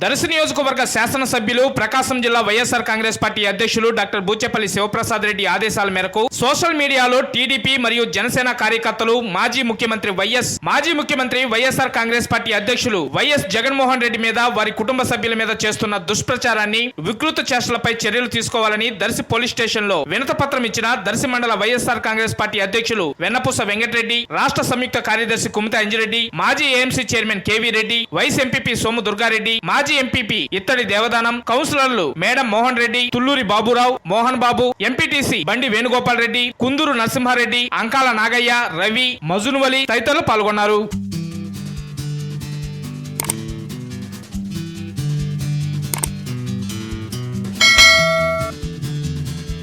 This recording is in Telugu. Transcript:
దర్శి నియోజకవర్గ శాసనసభ్యులు ప్రకాశం జిల్లా వైఎస్ఆర్ కాంగ్రెస్ పార్టీ అధ్యక్షులు డాక్టర్ బూచెపల్లి శివప్రసాద్ రెడ్డి ఆదేశాల మేరకు సోషల్ మీడియాలో టీడీపీ మరియు జనసేన కార్యకర్తలు మాజీ ముఖ్యమంత్రి వైఎస్ మాజీ ముఖ్యమంత్రి వైఎస్ఆర్ కాంగ్రెస్ పార్టీ అధ్యక్షులు వైఎస్ జగన్మోహన్ రెడ్డి మీద వారి కుటుంబ సభ్యుల మీద చేస్తున్న దుష్ప్రచారాన్ని వికృత చేష్టలపై చర్యలు తీసుకోవాలని దర్శి పోలీస్ స్టేషన్లో వినత పత్రం ఇచ్చిన దర్శి మండల వైఎస్ఆర్ కాంగ్రెస్ పార్టీ అధ్యక్షులు వెన్నపూస వెంకటరెడ్డి రాష్ట్ర సంయుక్త కార్యదర్శి కుమిత అంజిరెడ్డి మాజీ AMC chairman KV Reddy vice MPP Somu Durgareddy మాజీ మాజీ ఎంపీపీ ఇత్తడి దేవదానం కౌన్సిలర్లు మేడం మోహన్ రెడ్డి తుల్లూరి బాబురావు మోహన్ బాబు ఎంపీటీసీ బండి వేణుగోపాల్ రెడ్డి కుందూరు నరసింహారెడ్డి అంకాల నాగయ్య రవి మజునువలి తదితరులు పాల్గొన్నారు.